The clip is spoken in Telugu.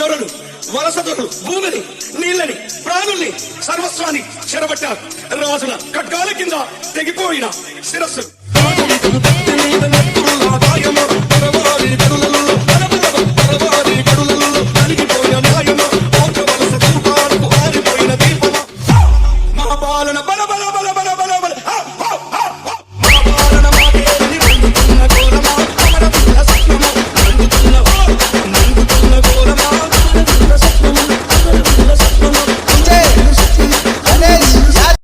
దొరలు వలసదొరలు భూమిని నీళ్ళని ప్రాణుల్ని సర్వస్వాన్ని చెరబట్టారు. రాజుల ఖడ్గాల కింద తెగిపోయిన శిరస్సు. మహాపాలన బల బల బల బల బల